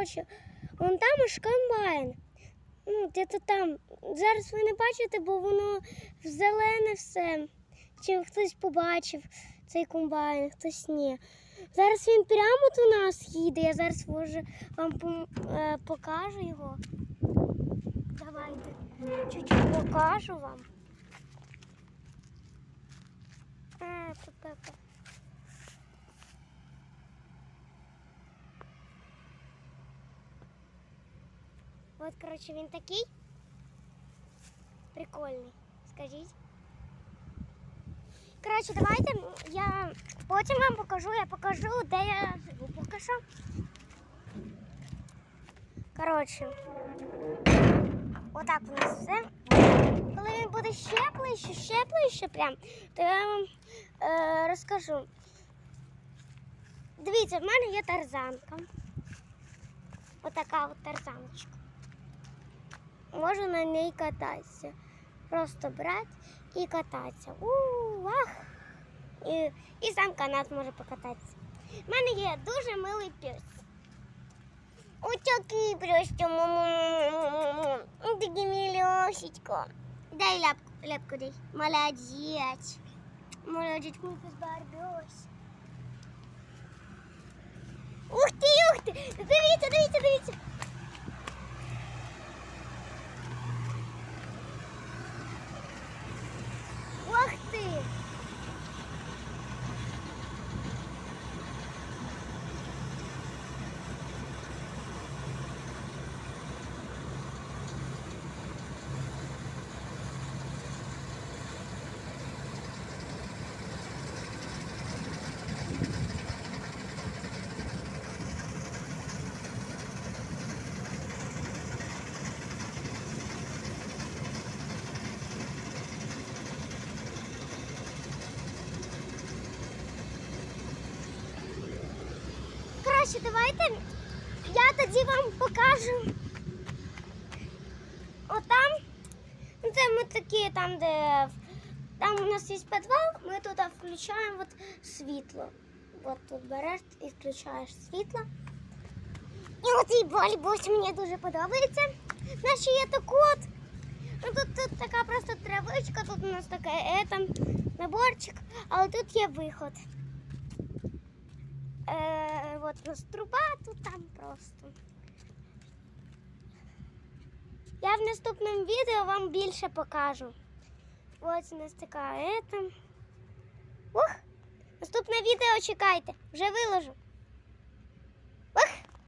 коротше, вон там аж комбайн. Ну, де-то там. Зараз ви не бачите, бо воно зелене все. Чи хтось побачив цей комбайн, хтось ні. Зараз він прямо до нас їде. Я зараз може вам е, покажу його. Давайте. Чуть-чуть покажу вам. Е, па-па-па. От, коротше, він такий. Прикольний. Скажіть. Коротше, давайте я потім вам покажу, я покажу, де я живу. Поки що. Коротше. Отак у нас все. Коли він буде ще ближче, ще ближче прям, то я вам е, розкажу. Дивіться, в мене є тарзанка. Отака от тарзаночка. Можу на ній кататися. Просто брати і кататися. У ах! І, і сам канат може покататися. У мене є дуже милий пес. Ось такий просто. му-му-му-му-му-му. Ось Такий мілюсечко. Дай ляпку, ляпку дай. Молодець. Молодець, мій пес Барбос. Ух ти, ух ти! Краще давайте я тоді вам покажу. Отам, ну, це ми такі там, де в- там у нас є підвал, ми туди включаємо от світло. От тут береш і включаєш світло. І оцей бальбос мені дуже подобається. У нас ще є так от. Ну, тут, тут така просто травичка, тут у нас таке е, там, наборчик, але тут є виход. Е, от нас труба, тут там просто. Я в наступному відео вам більше покажу. Ось у нас така ета. Ух! Наступне відео чекайте, вже виложу.